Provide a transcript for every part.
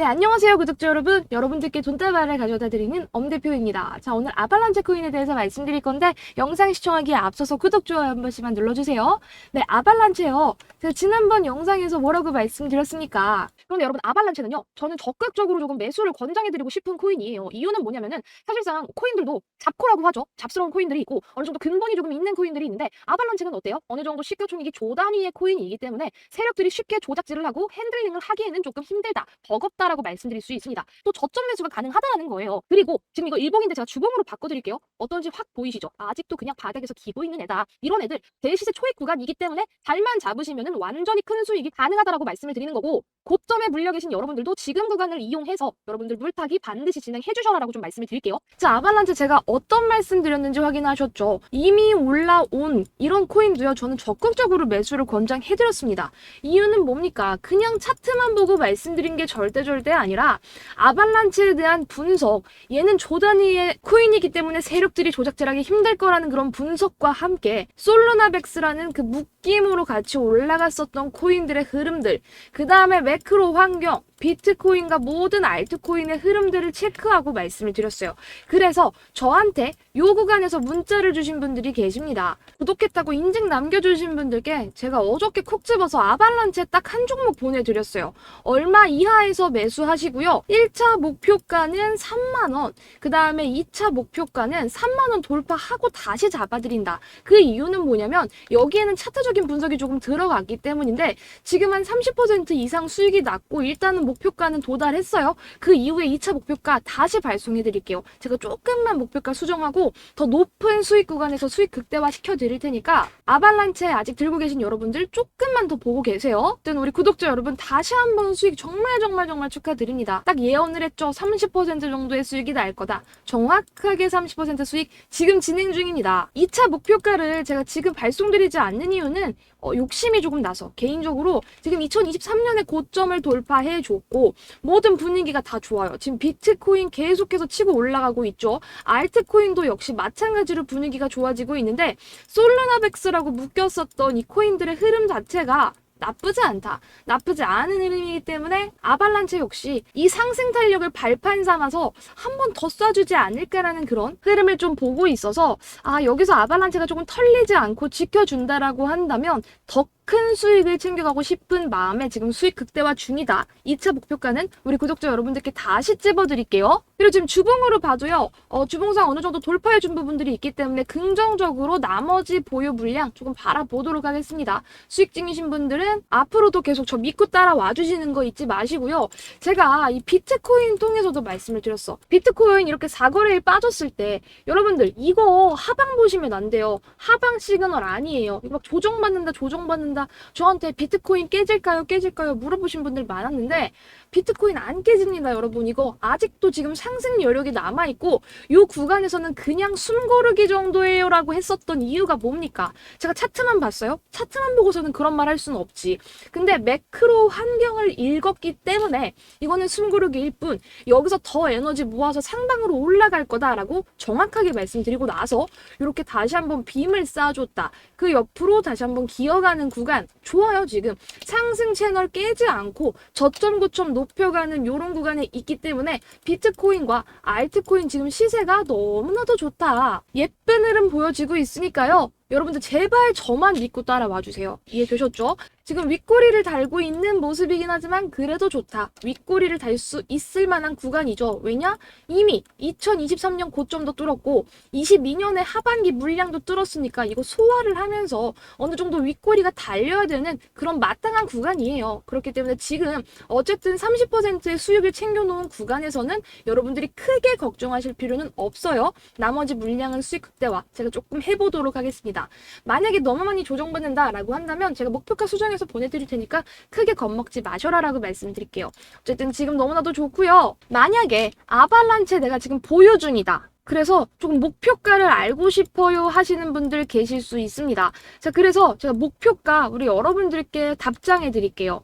네, 안녕하세요, 구독자 여러분. 여러분들께 돈다발을 가져다 드리는 엄대표입니다. 자, 오늘 아발란체 코인에 대해서 말씀드릴 건데, 영상 시청하기에 앞서서 구독, 좋아요 한 번씩만 눌러주세요. 네, 아발란체요. 제가 지난번 영상에서 뭐라고 말씀드렸습니까? 그런데 여러분, 아발란체는요, 저는 적극적으로 조금 매수를 권장해드리고 싶은 코인이에요. 이유는 뭐냐면은, 사실상 코인들도 잡코라고 하죠. 잡스러운 코인들이 있고, 어느 정도 근본이 조금 있는 코인들이 있는데, 아발란체는 어때요? 어느 정도 시가 총액이 조 단위의 코인이기 때문에, 세력들이 쉽게 조작질을 하고 핸들링을 하기에는 조금 힘들다, 버겁다 라고 말씀드릴 수 있습니다. 또 저점 매수가 가능하다는 거예요. 그리고 지금 이거 일봉인데 제가 주봉으로 바꿔드릴게요. 어떤지 확 보이시죠? 아직도 그냥 바닥에서 기고 있는 애다. 이런 애들 대시세 초입 구간이기 때문에 잘만 잡으시면은 완전히 큰 수익이 가능하다라고 말씀을 드리는 거고 고점에 물려 계신 여러분들도 지금 구간을 이용해서 여러분들 물타기 반드시 진행해 주셔라라고 좀 말씀을 드릴게요. 자, 아발란체 제가 어떤 말씀 드렸는지 확인하셨죠? 이미 올라온 이런 코인도요. 저는 적극적으로 매수를 권장해 드렸습니다. 이유는 뭡니까? 그냥 차트만 보고 말씀드린 게 절대 절대 아니라 아발란체에 대한 분석, 얘는 조단위의 코인이기 때문에 세력들이 조작질하기 힘들 거라는 그런 분석과 함께 솔루나백스라는 그 묶임으로 같이 올라갔었던 코인들의 흐름들, 그 다음에 매크로 환경, 비트코인과 모든 알트코인의 흐름들을 체크하고 말씀을 드렸어요. 그래서 저한테 요 구간에서 문자를 주신 분들이 계십니다. 구독했다고 인증 남겨주신 분들께 제가 어저께 콕 집어서 아발란체 딱 한 종목 보내드렸어요. 얼마 이하에서 매수하시고요. 1차 목표가는 3만원, 그 다음에 2차 목표가는 3만원 돌파하고 다시 잡아드린다. 그 이유는 뭐냐면 여기에는 차트적인 분석이 조금 들어갔기 때문인데 지금 한 30% 이상 수익이 났고 일단은 목표가는 도달했어요. 그 이후에 2차 목표가 다시 발송해 드릴게요. 제가 조금만 목표가 수정하고 더 높은 수익 구간에서 수익 극대화 시켜 드릴 테니까 아발란체 아직 들고 계신 여러분들 조금만 더 보고 계세요. 또 우리 구독자 여러분 다시 한번 수익 정말 정말 정말 축하드립니다. 딱 예언을 했죠. 30% 정도의 수익이 날 거다. 정확하게 30% 수익 지금 진행 중입니다. 2차 목표가를 제가 지금 발송드리지 않는 이유는 어, 욕심이 조금 나서 개인적으로 지금 2023년에 고점을 돌파해 줬고 모든 분위기가 다 좋아요. 지금 비트코인 계속해서 치고 올라가고 있죠. 알트코인도 역시 마찬가지로 분위기가 좋아지고 있는데 솔루나백스라고 묶였었던 이 코인들의 흐름 자체가 나쁘지 않다. 나쁘지 않은 흐름이기 때문에 아발란체 역시 이 상승 탄력을 발판 삼아서 한 번 더 쏴주지 않을까라는 그런 흐름을 좀 보고 있어서 아 여기서 아발란체가 조금 털리지 않고 지켜준다라고 한다면 더 큰 수익을 챙겨가고 싶은 마음에 지금 수익 극대화 중이다. 2차 목표가는 우리 구독자 여러분들께 다시 찝어드릴게요. 그리고 지금 주봉으로 봐도요. 어, 주봉상 어느 정도 돌파해준 부분들이 있기 때문에 긍정적으로 나머지 보유 물량 조금 바라보도록 하겠습니다. 수익 중이신 분들은 앞으로도 계속 저 믿고 따라와 주시는 거 잊지 마시고요. 제가 이 비트코인 통해서도 말씀을 드렸어. 비트코인 이렇게 사거래에 빠졌을 때 여러분들 이거 하방 보시면 안 돼요. 하방 시그널 아니에요. 이거 막 조정받는다 조정받는다 저한테 비트코인 깨질까요 깨질까요 물어보신 분들 많았는데 비트코인 안 깨집니다 여러분. 이거 아직도 지금 상승 여력이 남아 있고 요 구간에서는 그냥 숨고르기 정도예요 라고 했었던 이유가 뭡니까? 제가 차트만 봤어요. 차트만 보고서는 그런 말 할 수는 없지. 근데 매크로 환경을 읽었기 때문에 이거는 숨고르기일 뿐 여기서 더 에너지 모아서 상방으로 올라갈 거다라고 정확하게 말씀드리고 나서 이렇게 다시 한번 빔을 쌓아줬다. 그 옆으로 다시 한번 기어가는 구간 좋아요 지금. 상승 채널 깨지 않고 저점 고점 높여가는 이런 구간에 있기 때문에 비트코인과 알트코인 지금 시세가 너무나도 좋다. 예쁜 흐름 보여지고 있으니까요 여러분들 제발 저만 믿고 따라와 주세요 이해되셨죠? 지금 윗꼬리를 달고 있는 모습이긴 하지만 그래도 좋다. 윗꼬리를 달 수 있을 만한 구간이죠. 왜냐? 이미 2023년 고점도 뚫었고 22년에 하반기 물량도 뚫었으니까 이거 소화를 하면서 어느 정도 윗꼬리가 달려야 되는 그런 마땅한 구간이에요. 그렇기 때문에 지금 어쨌든 30%의 수익을 챙겨놓은 구간에서는 여러분들이 크게 걱정하실 필요는 없어요. 나머지 물량은 수익 극대화 제가 조금 해보도록 하겠습니다. 만약에 너무 많이 조정받는다라고 한다면 제가 목표가 수정해서 보내드릴 테니까 크게 겁먹지 마셔라라고 말씀드릴게요. 어쨌든 지금 너무나도 좋고요. 만약에 아발란체 내가 지금 보유 중이다. 그래서 조금 목표가를 알고 싶어요 하시는 분들 계실 수 있습니다. 자, 그래서 제가 목표가 우리 여러분들께 답장해 드릴게요.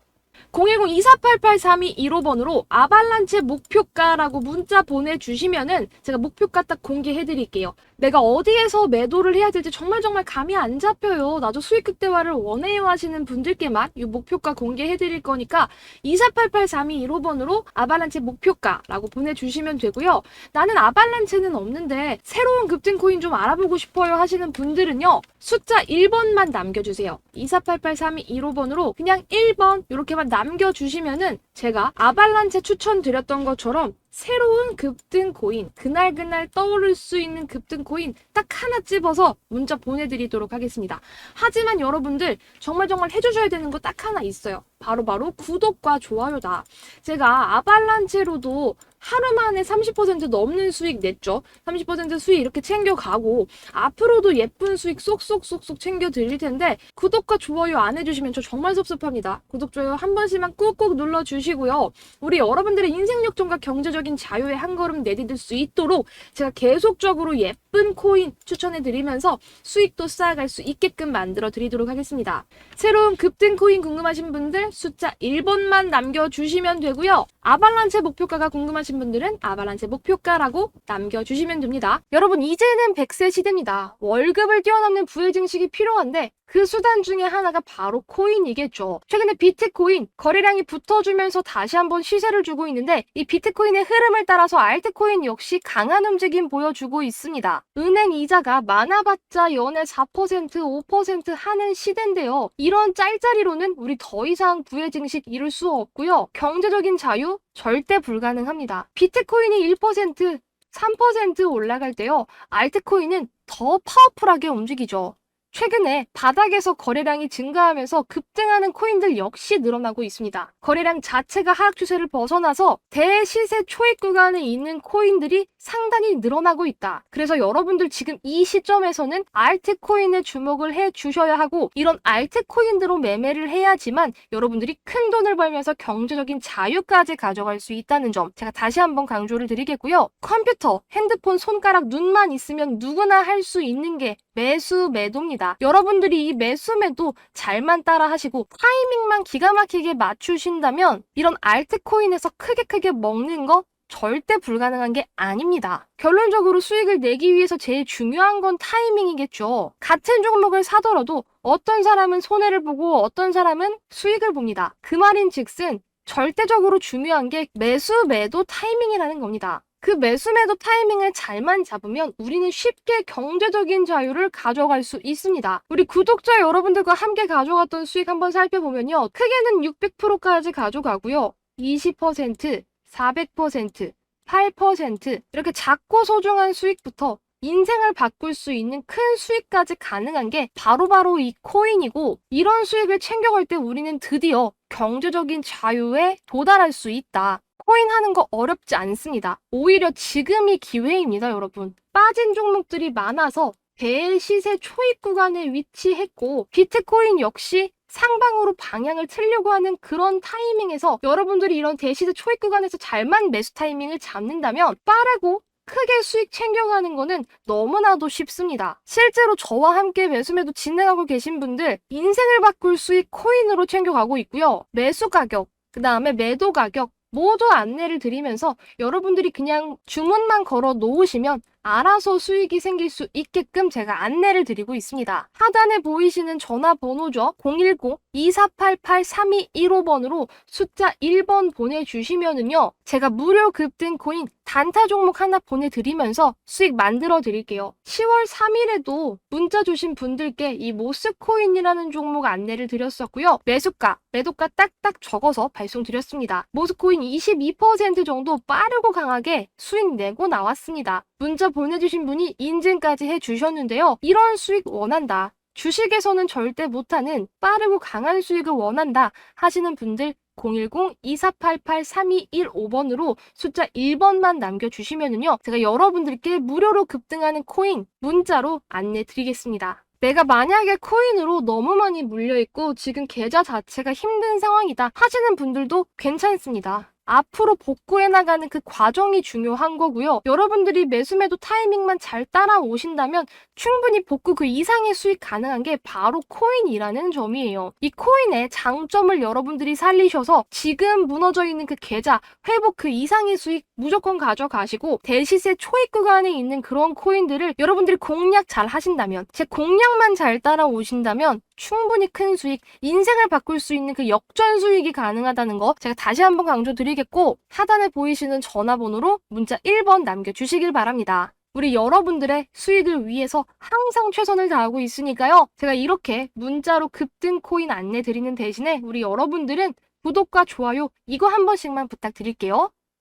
010-2488-3215번으로 아발란체 목표가라고 문자 보내주시면은 제가 목표가 딱 공개해드릴게요. 내가 어디에서 매도를 해야 될지 정말 정말 감이 안 잡혀요. 나도 수익 극대화를 원해요 하시는 분들께만 이 목표가 공개해드릴 거니까 2488-3215번으로 아발란체 목표가라고 보내주시면 되고요. 나는 아발란체는 없는데 새로운 급등 코인 좀 알아보고 싶어요 하시는 분들은요. 숫자 1번만 남겨주세요. 2488-3215번으로 그냥 1번 이렇게만 남겨주 시면은 제가 아발란체 추천드렸던 것처럼 새로운 급등 코인, 그날그날 떠오를 수 있는 급등 코인 딱 하나 찝어서 문자 보내드리도록 하겠습니다. 하지만 여러분들 정말 정말 해주셔야 되는 거 딱 하나 있어요. 바로 바로 구독과 좋아요다. 제가 아발란체로도 하루 만에 30% 넘는 수익 냈죠. 30% 수익 이렇게 챙겨가고 앞으로도 예쁜 수익 쏙쏙쏙쏙 챙겨 드릴 텐데 구독과 좋아요 안 해주시면 저 정말 섭섭합니다. 구독, 좋아요 한 번씩만 꾹꾹 눌러주시고요. 우리 여러분들의 인생 역전과 경제적 인 자유에 한 걸음 내디딜 수 있도록 제가 계속적으로 예쁜 코인 추천해 드리면서 수익도 쌓아갈 수 있게끔 만들어 드리도록 하겠습니다. 새로운 급등 코인 궁금하신 분들 숫자 1번만 남겨주시면 되고요. 아발란체 목표가가 궁금하신 분들은 아발란체 목표가라고 남겨주시면 됩니다. 여러분 이제는 100세 시대입니다. 월급을 뛰어넘는 부의 증식이 필요한데 그 수단 중에 하나가 바로 코인이겠죠. 최근에 비트코인 거래량이 붙어주면서 다시 한번 시세를 주고 있는데 이 비트코인의 흐름을 따라서 알트코인 역시 강한 움직임 보여주고 있습니다. 은행 이자가 많아봤자 연에 4% 5% 하는 시대인데요. 이런 짤짤이로는 우리 더 이상 부의 증식 이룰 수 없고요. 경제적인 자유 절대 불가능합니다. 비트코인이 1% 3% 올라갈 때요. 알트코인은 더 파워풀하게 움직이죠. 최근에 바닥에서 거래량이 증가하면서 급등하는 코인들 역시 늘어나고 있습니다. 거래량 자체가 하락 추세를 벗어나서 대시세 초입 구간에 있는 코인들이 상당히 늘어나고 있다. 그래서 여러분들 지금 이 시점에서는 알트코인에 주목을 해 주셔야 하고 이런 알트코인으로 매매를 해야지만 여러분들이 큰 돈을 벌면서 경제적인 자유까지 가져갈 수 있다는 점 제가 다시 한번 강조를 드리겠고요. 컴퓨터, 핸드폰, 손가락, 눈만 있으면 누구나 할 수 있는 게 매수 매도입니다. 여러분들이 이 매수 매도 잘만 따라 하시고 타이밍만 기가 막히게 맞추신다면 이런 알트코인에서 크게 크게 먹는 거 절대 불가능한 게 아닙니다. 결론적으로 수익을 내기 위해서 제일 중요한 건 타이밍이겠죠. 같은 종목을 사더라도 어떤 사람은 손해를 보고 어떤 사람은 수익을 봅니다. 그 말인 즉슨 절대적으로 중요한 게 매수 매도 타이밍이라는 겁니다. 그 매수 매도 타이밍을 잘만 잡으면 우리는 쉽게 경제적인 자유를 가져갈 수 있습니다. 우리 구독자 여러분들과 함께 가져갔던 수익 한번 살펴보면요. 크게는 600%까지 가져가고요. 20%, 400%, 8% 이렇게 작고 소중한 수익부터 인생을 바꿀 수 있는 큰 수익까지 가능한 게 바로바로 이 코인이고 이런 수익을 챙겨갈 때 우리는 드디어 경제적인 자유에 도달할 수 있다. 코인 하는 거 어렵지 않습니다. 오히려 지금이 기회입니다, 여러분. 빠진 종목들이 많아서 대시세 초입 구간에 위치했고 비트코인 역시 상방으로 방향을 틀려고 하는 그런 타이밍에서 여러분들이 이런 대시세 초입 구간에서 잘만 매수 타이밍을 잡는다면 빠르고 크게 수익 챙겨가는 거는 너무나도 쉽습니다. 실제로 저와 함께 매수매도 진행하고 계신 분들 인생을 바꿀 수익 코인으로 챙겨가고 있고요. 매수 가격, 그 다음에 매도 가격 모두 안내를 드리면서 여러분들이 그냥 주문만 걸어 놓으시면 알아서 수익이 생길 수 있게끔 제가 안내를 드리고 있습니다. 하단에 보이시는 전화번호죠. 010-2488-3215번으로 숫자 1번 보내주시면은요. 제가 무료 급등 코인 단타 종목 하나 보내드리면서 수익 만들어 드릴게요. 10월 3일에도 문자 주신 분들께 이 모스코인이라는 종목 안내를 드렸었고요. 매수가, 매도가 딱딱 적어서 발송 드렸습니다. 모스코인 22% 정도 빠르고 강하게 수익 내고 나왔습니다. 문자 보내주신 분이 인증까지 해주셨는데요. 이런 수익 원한다. 주식에서는 절대 못하는 빠르고 강한 수익을 원한다 하시는 분들 010-2488-3215번으로 숫자 1번만 남겨주시면은요. 제가 여러분들께 무료로 급등하는 코인 문자로 안내 드리겠습니다. 내가 만약에 코인으로 너무 많이 물려있고 지금 계좌 자체가 힘든 상황이다 하시는 분들도 괜찮습니다. 앞으로 복구해 나가는 그 과정이 중요한 거고요. 여러분들이 매수매도 타이밍만 잘 따라오신다면 충분히 복구 그 이상의 수익 가능한 게 바로 코인이라는 점이에요. 이 코인의 장점을 여러분들이 살리셔서 지금 무너져 있는 그 계좌 회복 그 이상의 수익 무조건 가져가시고 대시세 초입 구간에 있는 그런 코인들을 여러분들이 공략 잘 하신다면 제 공략만 잘 따라오신다면 충분히 큰 수익, 인생을 바꿀 수 있는 그 역전 수익이 가능하다는 거 제가 다시 한번 강조드리겠고 하단에 보이시는 전화번호로 문자 1번 남겨주시길 바랍니다. 우리 여러분들의 수익을 위해서 항상 최선을 다하고 있으니까요. 제가 이렇게 문자로 급등 코인 안내 드리는 대신에 우리 여러분들은 구독과 좋아요 이거 한 번씩만 부탁드릴게요.